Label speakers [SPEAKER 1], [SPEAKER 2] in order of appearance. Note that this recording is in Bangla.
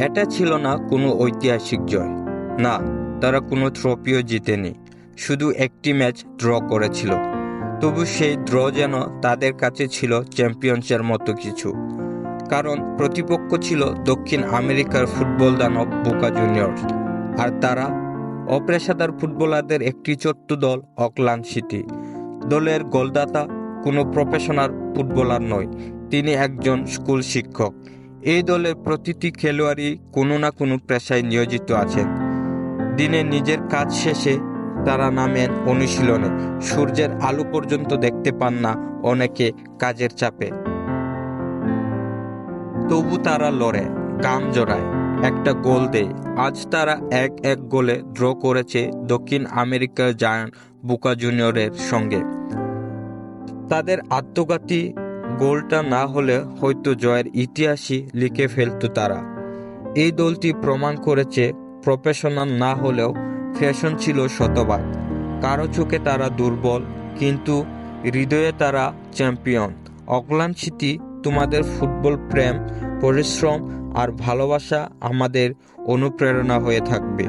[SPEAKER 1] এটা ছিল না কোনো ঐতিহাসিক জয়। না, তারা কোনো ট্রফিও জিতেনি। শুধু একটি ম্যাচ ড্র করেছিল। তবু সেই ড্র যেন তাদের কাছে ছিল চ্যাম্পিয়ন্সের মতো কিছু। কারণ প্রতিপক্ষ ছিল দক্ষিণ আমেরিকার ফুটবল দানব বোকা জুনিয়র্স আর তারা অপেশাদার ফুটবলারদের একটি ছোট্ট দল অকল্যান্ড সিটি। দলের গোলদাতা কোনো প্রফেশনাল ফুটবলার নয়, তিনি একজন স্কুল শিক্ষক। এই দলের প্রতিটি খেলোয়াড়ই কোনো না কোনো পেশায় নিয়োজিত আছেন। দিনে নিজের কাজ শেষে তারা নামেন অনুশীলনে। সূর্যের আলো পর্যন্ত দেখতে পান না অনেকে কাজের চাপে। তবু তারা লড়ে, গাম জড়ায়, একটা গোল দেয়। আজ তারা এক এক গোলে ড্র করেছে দক্ষিণ আমেরিকার জায়ান্ট বুকা জুনিয়রের সঙ্গে। তাদের আত্মঘাতী গোলটা না হলে হয়তো জয়ের ইতিহাসই লিখে ফেলতো তারা। এই দলটি প্রমাণ করেছে, প্রফেশনাল না হলেও ফ্যাশন ছিল শতবার কারও চোখে তারা দুর্বল, কিন্তু হৃদয়ে তারা চ্যাম্পিয়ন। অকল্যান্ড সিটি তোমাদের ফুটবল প্রেম, পরিশ্রম আর ভালোবাসা আমাদের অনুপ্রেরণা হয়ে থাকবে।